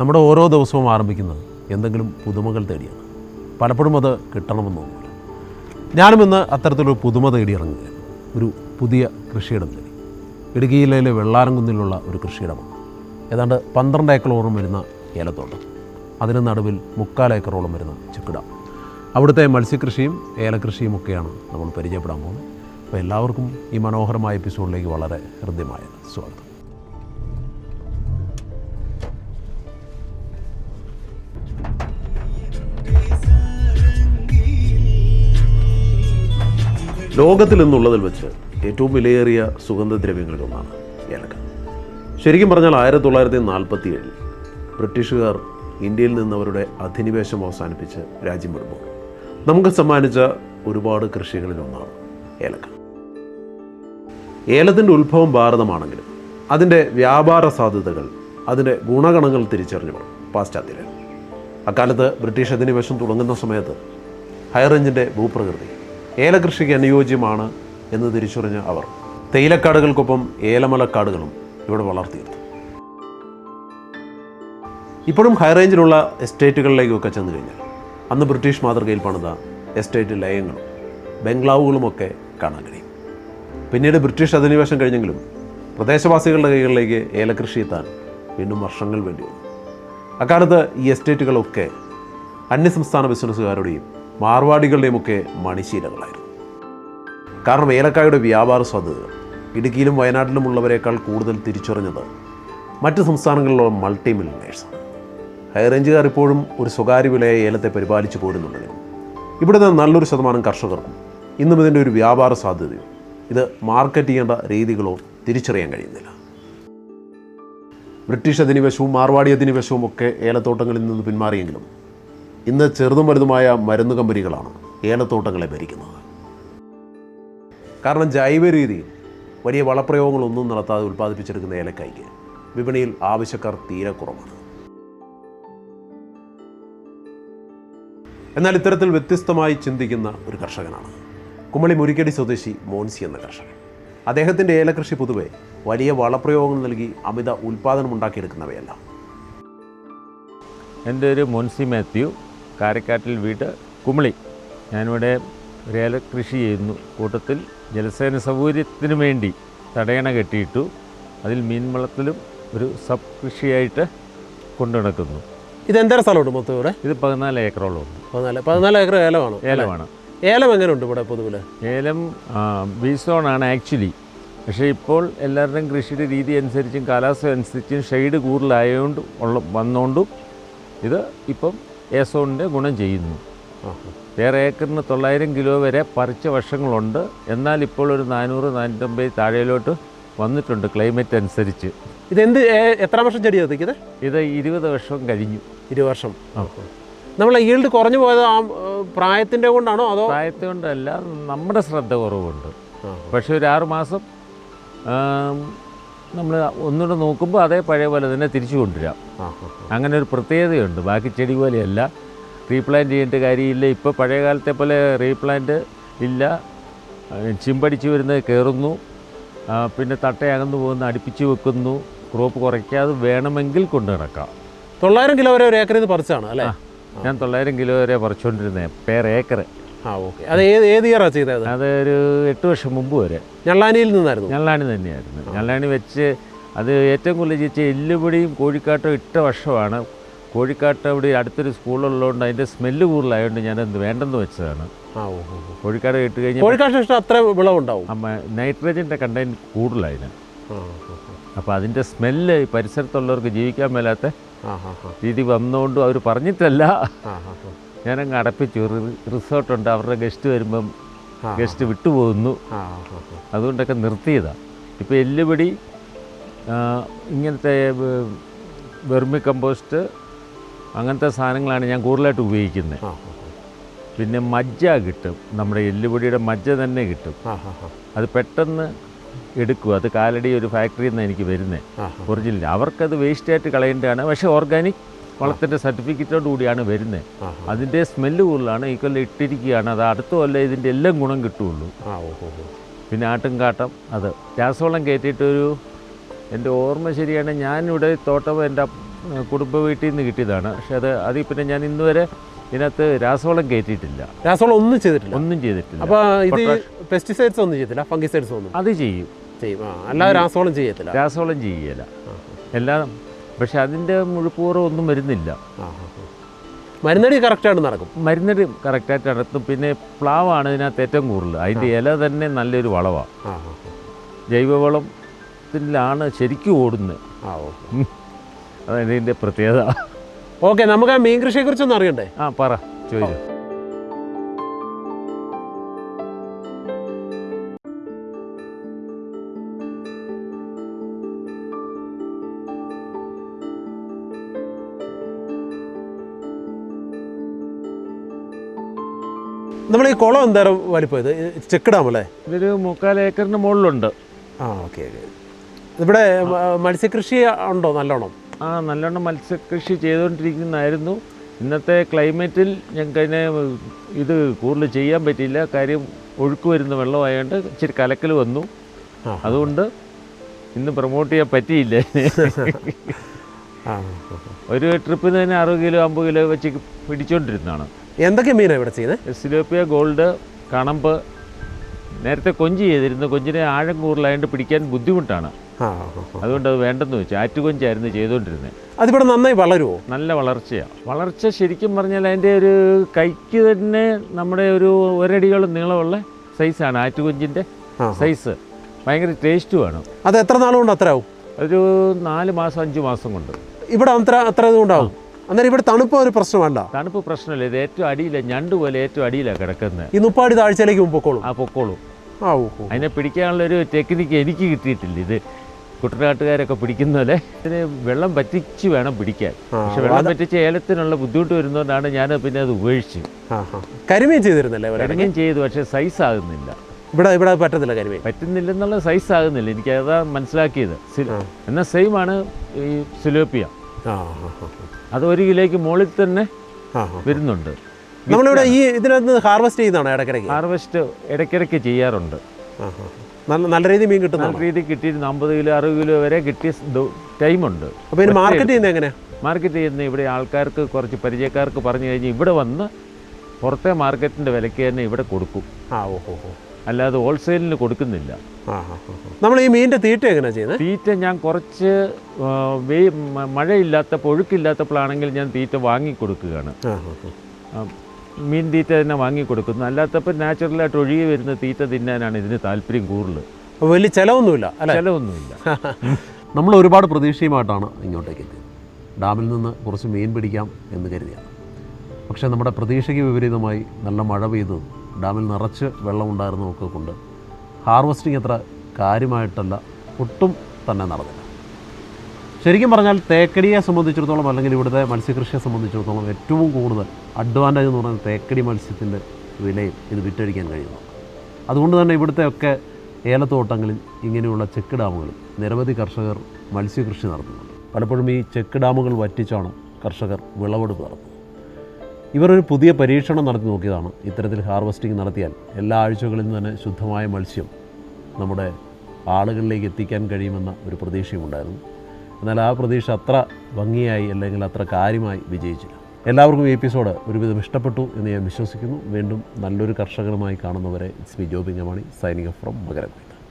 നമ്മുടെ ഓരോ ദിവസവും ആരംഭിക്കുന്നത് എന്തെങ്കിലും പുതുമകൾ തേടിയാണ്. പലപ്പോഴും അത് കിട്ടണമെന്നൊന്നുമില്ല ഞാനും ഇന്ന് അത്തരത്തിലൊരു പുതുമ തേടി ഇറങ്ങുകയാണ്. ഒരു പുതിയ കൃഷിയിടം തേടി. ഇടുക്കി ജില്ലയിലെ വെള്ളാരംകുന്നിലുള്ള ഒരു കൃഷിയിടമാണ്. ഏതാണ്ട് പന്ത്രണ്ട് ഏക്കറോളം വരുന്ന ഏലത്തോട്ടം. അതിന് നടുവിൽ മുക്കാൽ ഏക്കറോളം വരുന്ന ചുക്കിട. അവിടുത്തെ മത്സ്യകൃഷിയും ഏലകൃഷിയും ഒക്കെയാണ് നമ്മൾ പരിചയപ്പെടാൻ പോകുന്നത്. അപ്പോൾ എല്ലാവർക്കും ഈ മനോഹരമായ എപ്പിസോഡിലേക്ക് വളരെ ഹൃദ്യമായ സ്വാഗതം. ലോകത്തിൽ നിന്നുള്ളതിൽ വെച്ച് ഏറ്റവും വിലയേറിയ സുഗന്ധദ്രവ്യങ്ങളിലൊന്നാണ് ഏലക്ക. ശരിക്കും പറഞ്ഞാൽ ആയിരത്തി തൊള്ളായിരത്തി നാൽപ്പത്തി ഏഴിൽ ബ്രിട്ടീഷുകാർ ഇന്ത്യയിൽ നിന്ന് അവരുടെ അധിനിവേശം അവസാനിപ്പിച്ച് രാജ്യം വിടുമ്പോൾ നമുക്ക് സമ്മാനിച്ച ഒരുപാട് കൃഷികളിലൊന്നാണ് ഏലക്ക. ഏലത്തിന്റെ ഉത്ഭവം ഭാരതമാണെങ്കിലും അതിന്റെ വ്യാപാര സാധ്യതകൾ അതിന്റെ ഗുണഗണങ്ങൾ തിരിച്ചറിഞ്ഞവർ പാശ്ചാത്യരാണ്. അക്കാലത്ത് ബ്രിട്ടീഷ് അധിനിവേശം തുടങ്ങുന്ന സമയത്ത് ഹൈറേഞ്ചിന്റെ ഭൂപ്രകൃതി ഏലകൃഷിക്ക് അനുയോജ്യമാണ് എന്ന് തിരിച്ചറിഞ്ഞ അവർ. തേയിലക്കാടുകൾക്കൊപ്പം ഏലമലക്കാടുകളും ഇവിടെ വളർത്തിയെടുത്തു. ഇപ്പോഴും ഹൈറേഞ്ചിലുള്ള എസ്റ്റേറ്റുകളിലേക്കൊക്കെ ചെന്ന് കഴിഞ്ഞാൽ അന്ന് ബ്രിട്ടീഷ് മാതൃകയിൽ പണിത എസ്റ്റേറ്റ് ലയങ്ങളും ബംഗ്ലാവുകളുമൊക്കെ കാണാൻ കഴിയും. പിന്നീട് ബ്രിട്ടീഷ് അധിനിവേശം കഴിഞ്ഞെങ്കിലും പ്രദേശവാസികളുടെ കൈകളിലേക്ക് ഏലകൃഷി എത്താൻ വീണ്ടും വർഷങ്ങൾ വേണ്ടി വന്നു. അക്കാലത്ത് ഈ എസ്റ്റേറ്റുകളൊക്കെ അന്യസംസ്ഥാന ബിസിനസ്സുകാരുടെയും മാർവാടികളുടെയുമൊക്കെ മണിശീലകളായിരുന്നു. കാരണം ഏലക്കായുടെ വ്യാപാര സാധ്യതകൾ ഇടുക്കിയിലും വയനാട്ടിലും ഉള്ളവരെക്കാൾ കൂടുതൽ തിരിച്ചറിഞ്ഞത് മറ്റ് സംസ്ഥാനങ്ങളിലുള്ള മൾട്ടി മില്ലിനേഴ്സാണ് ഹൈറേഞ്ചുകാർ ഇപ്പോഴും ഒരു സ്വകാര്യ വിലയെ ഏലത്തെ പരിപാലിച്ചു പോരുന്നുണ്ടെങ്കിലും ഇവിടെ നിന്ന് നല്ലൊരു ശതമാനം കർഷകർക്കും ഇന്നും ഇതിന്റെ ഒരു വ്യാപാര സാധ്യതയോ ഇത് മാർക്കറ്റ് ചെയ്യേണ്ട രീതികളോ തിരിച്ചറിയാൻ കഴിയുന്നില്ല. ബ്രിട്ടീഷ് അധിനിവേശവും മാർവാടി അധിനിവേശവും ഒക്കെ ഏലത്തോട്ടങ്ങളിൽ നിന്ന് പിന്മാറിയെങ്കിലും ഇന്ന് ചെറുതും വലുതുമായ മരുന്ന് കമ്പനികളാണ് ഏലത്തോട്ടങ്ങളെ ഭരിക്കുന്നത്. കാരണം ജൈവ രീതിയിൽ വലിയ വളപ്രയോഗങ്ങളൊന്നും നടത്താതെ ഉൽപ്പാദിപ്പിച്ചെടുക്കുന്ന ഏലക്കായ്ക്ക് വിപണിയിൽ ആവശ്യക്കാർ തീരെ കുറവാണ്. എന്നാൽ ഇത്തരത്തിൽ വ്യത്യസ്തമായി ചിന്തിക്കുന്ന ഒരു കർഷകനാണ് കുമളി മുരിക്കടി സ്വദേശി മോൻസി എന്ന കർഷകൻ. അദ്ദേഹത്തിന്റെ ഏലകൃഷി പൊതുവെ വലിയ വളപ്രയോഗങ്ങൾ നൽകി അമിത ഉൽപ്പാദനം ഉണ്ടാക്കിയെടുക്കുന്നവയല്ല. എന്റെ ഒരു മോൻസി മാത്യു. കാരക്കാട്ടിൽ വീട് കുമളി. ഞാനിവിടെ ഏല കൃഷി ചെയ്യുന്നു. കൂട്ടത്തിൽ ജലസേന സൗകര്യത്തിന് വേണ്ടി തടയണ കെട്ടിയിട്ടു അതിൽ മീൻവളത്തിലും ഒരു സബ് കൃഷിയായിട്ട് കൊണ്ടു നടക്കുന്നു. ഇത് എന്തര സ്ഥലമുണ്ട് മൊത്തം ഇവിടെ? ഇത് പതിനാല് ഏക്കറോളം ഉണ്ട്. പതിനാല് പതിനാല് ഏക്കർ ഏലമാണ് ഏലമാണ്. ഏലം എങ്ങനെയുണ്ട് ഇവിടെ പൊതുവിൽ ഏലം ബീസോണാണ് ആക്ച്വലി. പക്ഷേ ഇപ്പോൾ എല്ലാവരുടെയും കൃഷിയുടെ രീതി അനുസരിച്ചും കാലാവസ്ഥ അനുസരിച്ചും ഷെയ്ഡ് കൂടുതലായതുകൊണ്ട് ഉള്ള വന്നുകൊണ്ടും ഇത് ഇപ്പം ഏസോണിന്റെ ഗുണം ചെയ്യുന്നു. വേറെ ഏക്കറിന് തൊള്ളായിരം കിലോ വരെ പറിച്ച വർഷങ്ങളുണ്ട്. എന്നാൽ ഇപ്പോൾ ഒരു നാനൂറ് നാനൂറ്റമ്പത് താഴെയിലോട്ട് വന്നിട്ടുണ്ട് ക്ലൈമറ്റ് അനുസരിച്ച്. ഇത് എന്ത് എത്ര വർഷം ചെടിയാണ് എത്തിക്കുന്നത് ഇത് ഇരുപത് വർഷം കഴിഞ്ഞു. ഇരു വർഷം. നമ്മൾ ഈൽഡ് കുറഞ്ഞു പോയത് ആ പ്രായത്തിന്റെ കൊണ്ടാണോ അതോ? പ്രായത്തെ കൊണ്ടല്ല നമ്മുടെ ശ്രദ്ധ കുറവുണ്ട്. പക്ഷേ ഒരു ആറ് മാസം നമ്മൾ ഒന്നുകൂടെ നോക്കുമ്പോൾ അതേ പഴയ പോലെ തന്നെ തിരിച്ചു കൊണ്ടുവരാം. അങ്ങനെ ഒരു പ്രത്യേകതയുണ്ട്. ബാക്കി ചെടി പോലെയല്ല. റീപ്ലാന്റ് ചെയ്യേണ്ട കാര്യമില്ല. ഇപ്പോൾ പഴയ കാലത്തെ പോലെ റീപ്ലാന്റ് ഇല്ല. ചിമ്പടിച്ച് വരുന്നത് കയറുന്നു പിന്നെ തട്ടയകന്നു പോകുന്ന അടുപ്പിച്ച് വെക്കുന്നു. ക്രോപ്പ് കുറയ്ക്കാതെ വേണമെങ്കിൽ കൊണ്ടു നടക്കാം. തൊള്ളായിരം കിലോ വരെ ഒരു ഏക്കറിൽ നിന്ന് പറിച്ചാണ് അല്ലേ ഞാൻ തൊള്ളായിരം കിലോ വരെ പറിച്ചുകൊണ്ടിരുന്നത് പേർ ഏക്കർ ആ ഓക്കെ. അത് ഏത് ഏത് ഇയറാണ് ചെയ്തത്? ഒരു എട്ട് വർഷം മുമ്പ് വരെ. ഞള്ളാനിയിൽ നിന്നായിരുന്നു? ഞള്ളാണി തന്നെയായിരുന്നു. ഞള്ളാണി വെച്ച് അത് ഏറ്റവും കൂടുതൽ ചേച്ചി എല്ലുപൊടിയും കോഴിക്കാട്ടും ഇട്ട വർഷമാണ്. കോഴിക്കാട്ട് അവിടെ അടുത്തൊരു സ്കൂളുള്ളതുകൊണ്ട് അതിന്റെ സ്മെല്ല് കൂടുതലായതുകൊണ്ട് ഞാനത് വേണ്ടെന്ന് വെച്ചതാണ്. കോഴിക്കാട് ഇട്ട് കഴിഞ്ഞാൽ കോഴിക്കാട്ട് ഇഷ്ടം അത്ര വിളവുണ്ടാവും. അമ്മ നൈട്രജന്റെ കണ്ടന്റ് കൂടുതലായതിന് അപ്പോൾ അതിന്റെ സ്മെല്ല് ഈ പരിസരത്തുള്ളവർക്ക് ജീവിക്കാൻ മേലാത്ത രീതി വന്നുകൊണ്ടും അവർ പറഞ്ഞിട്ടല്ല. ഞാനങ്ങ് അടപ്പിച്ചു. റിസോർട്ടുണ്ട്. അവരുടെ ഗസ്റ്റ് വരുമ്പം ഗസ്റ്റ് വിട്ടുപോകുന്നു. അതുകൊണ്ടൊക്കെ നിർത്തിയതാണ് ഇപ്പോൾ എല്ലുപൊടി ഇങ്ങനത്തെ വെർമി കമ്പോസ്റ്റ് അങ്ങനത്തെ സാധനങ്ങളാണ് ഞാൻ കൂടുതലായിട്ട് ഉപയോഗിക്കുന്നത് പിന്നെ മജ്ജ കിട്ടും. നമ്മുടെ എല്ലുപൊടിയുടെ മജ്ജ തന്നെ കിട്ടും. അത് പെട്ടെന്ന് എടുക്കും അത് കാലടി ഒരു ഫാക്ടറിയിൽ നിന്ന് എനിക്ക് വരുന്നത് ഒറിജിനൽ. അവർക്കത് വേസ്റ്റായിട്ട് കളയേണ്ടതാണ്. പക്ഷേ ഓർഗാനിക് വളത്തിന്റെ സർട്ടിഫിക്കറ്റോട് കൂടിയാണ് വരുന്നത്. അതിന്റെ സ്മെല്ല് കൂടുതലാണ്. ഈ കൊല്ലം ഇട്ടിരിക്കുകയാണ്. അത് അടുത്ത കൊല്ലം ഇതിന്റെ എല്ലാം ഗുണം കിട്ടുള്ളൂ പിന്നെ ആട്ടും കാട്ടം അത് രാസവളം കയറ്റിയിട്ടൊരു എന്റെ ഓർമ്മ ശരിയാണ്. ഞാനിവിടെ തോട്ടം എന്റെ കുടുംബ വീട്ടിൽ നിന്ന് കിട്ടിയതാണ്. പക്ഷെ അത് അതിൽ പിന്നെ ഞാൻ ഇന്ന് വരെ ഇതിനകത്ത് രാസവളം കയറ്റിയിട്ടില്ല. രാസവളം ഒന്നും ചെയ്തിട്ടില്ല? ഒന്നും ചെയ്തിട്ടില്ല. അപ്പോൾ ഇത് പെസ്റ്റിസൈഡ്സ് ഒന്നും ചെയ്തില്ല ഫംഗിസൈഡ്സ് ഒന്നും? അത് ചെയ്യും. ചെയ്യും. അല്ലാതെ രാസവളം ചെയ്യത്തില്ല? രാസവളം ചെയ്യല എല്ലാം പക്ഷെ അതിന്റെ മുഴുപ്പൂർവം ഒന്നും വരുന്നില്ല. മരുന്നടി കറക്റ്റായിട്ട് നടക്കും. മരുന്നടി കറക്റ്റായിട്ട് നടത്തും പിന്നെ പ്ലാവാണ് ഇതിനകത്ത് ഏറ്റവും കൂടുതൽ. അതിന്റെ ഇല തന്നെ നല്ലൊരു വളമാണ് ആ ജൈവവളത്തിലാണ് ശരിക്കും ഓടുന്നത്. അതാണ് ഇതിന്റെ പ്രത്യേകത. ഓക്കെ നമുക്ക് ആ മീൻ കൃഷിയെക്കുറിച്ചൊന്നും അറിയണ്ടേ? ആ പറ. ചോദിച്ചു. നമ്മൾ ഈ കുളം എന്തേരം വലിപ്പം ഇത്? ചെക്ക് ഡാമല്ലേ ഇതൊരു മുക്കാൽ ഏക്കറിന് മുകളിലുണ്ട്. ആ ഓക്കെ ഓക്കെ. ഇവിടെ മത്സ്യകൃഷി ഉണ്ടോ? നല്ലോണം? ആ നല്ലോണം മത്സ്യകൃഷി ചെയ്തുകൊണ്ടിരിക്കുന്നതായിരുന്നു ഇന്നത്തെ ക്ലൈമറ്റിൽ ഞങ്ങൾക്ക് അതിനെ ഇത് കൂടുതൽ ചെയ്യാൻ പറ്റിയില്ല. കാര്യം ഒഴുക്ക് വരുന്ന വെള്ളമായതുകൊണ്ട് ഇച്ചിരി കലക്കൽ വന്നു. അതുകൊണ്ട് ഇന്ന് പ്രൊമോട്ട് ചെയ്യാൻ പറ്റിയില്ല. ഒരു ട്രിപ്പിന് തന്നെ അറുപത് കിലോ അമ്പത് കിലോ വെച്ച് പിടിച്ചുകൊണ്ടിരുന്നതാണ് എന്തൊക്കെ മീനാണ് ഇവിടെ ചെയ്യുന്നത് സിലോപ്പിയ ഗോൾഡ് കണമ്പ് നേരത്തെ കൊഞ്ച് ചെയ്തിരുന്നു. കൊഞ്ചിനെ ആഴം കൂടുതലായതുകൊണ്ട് പിടിക്കാൻ ബുദ്ധിമുട്ടാണ്. അതുകൊണ്ട് അത് വേണ്ടെന്ന് വെച്ചു. ആറ്റുകൊഞ്ചായിരുന്നു ചെയ്തുകൊണ്ടിരുന്നത് അതിവിടെ നന്നായി വളരുമോ നല്ല വളർച്ചയാണ് വളർച്ച ശരിക്കും പറഞ്ഞാൽ അതിന്റെ ഒരു കൈക്ക് തന്നെ നമ്മുടെ ഒരു ഒരടികളും നീളമുള്ള സൈസാണ് ആറ്റുകൊഞ്ചിന്റെ. സൈസ്. ഭയങ്കര ടേസ്റ്റുമാണ്. അത് എത്ര നാളുകൊണ്ട് കൊണ്ട് അത്ര ആവും ഒരു നാല് മാസം അഞ്ച് മാസം കൊണ്ട്. ഇവിടെ അത്ര അത്ര ഇതുകൊണ്ടാവും? അന്നേരം ഇവിടെ തണുപ്പ് ഒരു പ്രശ്നമല്ല തണുപ്പ് പ്രശ്നമില്ല. ഇത് ഏറ്റവും അടിയിലാണ് ഞണ്ട് പോലെ ഏറ്റവും അടിയിലാണ് കിടക്കുന്നത് ഈ മുപ്പാടി താഴ്ചയിലേക്ക് പൊക്കോളും. ആ പൊക്കോളും. ആ ഓ ഓ. അതിനെ പിടിക്കാനുള്ള ഒരു ടെക്നിക്ക് എനിക്ക് കിട്ടിയിട്ടില്ല. ഇത് കുട്ടനാട്ടുകാരൊക്കെ പിടിക്കുന്ന പോലെ. ഇതിന് വെള്ളം പറ്റിച്ച് വേണം പിടിക്കാൻ. പക്ഷെ വെള്ളം പറ്റിച്ച് ഏലത്തിനുള്ള ബുദ്ധിമുട്ട് വരുന്നതുകൊണ്ടാണ് ഞാൻ പിന്നെ അത് ഉപേക്ഷിച്ചു കരിമീൻ ചെയ്തിരുന്നല്ലേ കരിമീൻ ചെയ്തു പക്ഷേ സൈസ് ആകുന്നില്ല. ഇവിടെ ഇവിടെ പറ്റത്തില്ല കരിമീൻ. പറ്റുന്നില്ല എന്നുള്ള സൈസ് ആകുന്നില്ല. എനിക്ക് അതാ മനസ്സിലാക്കിയത്. എന്നാൽ സെയിം ആണ് ഈ സിലോപ്പിയ. അത് ഒരു കിലോയ്ക്ക് മുകളിൽ തന്നെ വരുന്നുണ്ട്. നമ്മളിവിടെ ഈ ഇതിനകത്ത് ഹാർവെസ്റ്റ് ചെയ്യുന്നതാണ് ഇടയ്ക്കിടയ്ക്ക്? ഹാർവെസ്റ്റ് ഇടയ്ക്കിടയ്ക്ക് ചെയ്യാറുണ്ട്. നല്ല നല്ല രീതിയിൽ മീൻ നല്ല രീതി രീതിയിൽ കിട്ടിയിരുന്ന അമ്പത് കിലോ അറുപത് കിലോ വരെ കിട്ടിയ ടൈമുണ്ട്. അപ്പോൾ ഇതിന് മാർക്കറ്റ് ചെയ്യുന്നത് എങ്ങനെയാണ് മാർക്കറ്റ് ചെയ്യുന്ന ഇവിടെ ആൾക്കാർക്ക് കുറച്ച് പരിചയക്കാർക്ക് പറഞ്ഞു കഴിഞ്ഞാൽ ഇവിടെ വന്ന് പുറത്തെ മാർക്കറ്റിന്റെ വിലയ്ക്ക് തന്നെ ഇവിടെ കൊടുക്കും. ആ ഓഹോ ഓ ഓ. അല്ലാതെ ഹോൾസെയിലിന് കൊടുക്കുന്നില്ല. നമ്മൾ ഈ മീനിന്റെ തീറ്റ എങ്ങനെയാണ് ചെയ്യുന്നത് തീറ്റ ഞാൻ കുറച്ച് വേ മഴയില്ലാത്തപ്പോൾ ഒഴുക്കില്ലാത്തപ്പോഴാണെങ്കിൽ ഞാൻ തീറ്റ വാങ്ങിക്കൊടുക്കുകയാണ്. മീൻ തീറ്റ തന്നെ വാങ്ങിക്കൊടുക്കുന്നു. അല്ലാത്തപ്പോൾ നാച്ചുറലായിട്ട് ഒഴുകി വരുന്ന തീറ്റ തിന്നാനാണ് ഇതിന് താല്പര്യം കൂടുതൽ വലിയ ചിലവൊന്നുമില്ല അല്ലേ? ചിലവൊന്നുമില്ല. നമ്മൾ ഒരുപാട് പ്രതീക്ഷയുമായിട്ടാണ് ഇങ്ങോട്ടേക്ക് എത്തിയത്. ഡാമിൽ നിന്ന് കുറച്ച് മീൻ പിടിക്കാം എന്ന് കരുതിയാണ്. പക്ഷേ നമ്മുടെ പ്രതീക്ഷയ്ക്ക് വിപരീതമായി നല്ല മഴ പെയ്തതും ഡാമിൽ നിറച്ച് വെള്ളമുണ്ടായിരുന്നതൊക്കെ കൊണ്ട് ഹാർവസ്റ്റിംഗ് അത്ര കാര്യമായിട്ടല്ല ഒട്ടും തന്നെ നടന്നില്ല. ശരിക്കും പറഞ്ഞാൽ തേക്കടിയെ സംബന്ധിച്ചിടത്തോളം അല്ലെങ്കിൽ ഇവിടുത്തെ മത്സ്യകൃഷിയെ സംബന്ധിച്ചിടത്തോളം ഏറ്റവും കൂടുതൽ അഡ്വാന്റേജ് എന്ന് പറയുന്നത് തേക്കടി മത്സ്യത്തിന്റെ വിലയും ഇത് വിറ്റഴിക്കാൻ കഴിയുന്നു. അതുകൊണ്ട് തന്നെ ഇവിടുത്തെയൊക്കെ ഏലത്തോട്ടങ്ങളിൽ ഇങ്ങനെയുള്ള ചെക്ക് ഡാമുകളിൽ നിരവധി കർഷകർ മത്സ്യകൃഷി നടത്തുന്നുണ്ട്. പലപ്പോഴും ഈ ചെക്ക് ഡാമുകൾ വറ്റിച്ചാണ് കർഷകർ വിളവെടുപ്പ് നടത്തുന്നത്. ഇവരൊരു പുതിയ പരീക്ഷണം നടത്തി നോക്കിയതാണ്. ഇത്തരത്തിൽ ഹാർവസ്റ്റിംഗ് നടത്തിയാൽ എല്ലാ ആഴ്ചകളിൽ നിന്ന് തന്നെ ശുദ്ധമായ മത്സ്യം നമ്മുടെ ആളുകളിലേക്ക് എത്തിക്കാൻ കഴിയുമെന്ന ഒരു പ്രതീക്ഷയുമുണ്ടായിരുന്നു എന്നാൽ ആ പ്രതീക്ഷ അത്ര ഭംഗിയായി അല്ലെങ്കിൽ അത്ര കാര്യമായി വിജയിച്ചില്ല. എല്ലാവർക്കും ഈ എപ്പിസോഡ് ഒരുവിധം ഇഷ്ടപ്പെട്ടു എന്ന് ഞാൻ വിശ്വസിക്കുന്നു. വീണ്ടും നല്ലൊരു കർഷകരുമായി കാണുന്നവരെ ഇറ്റ്സ് മി ജോബിങ് മണി സൈനിങ് ഫ്രം മകരമേ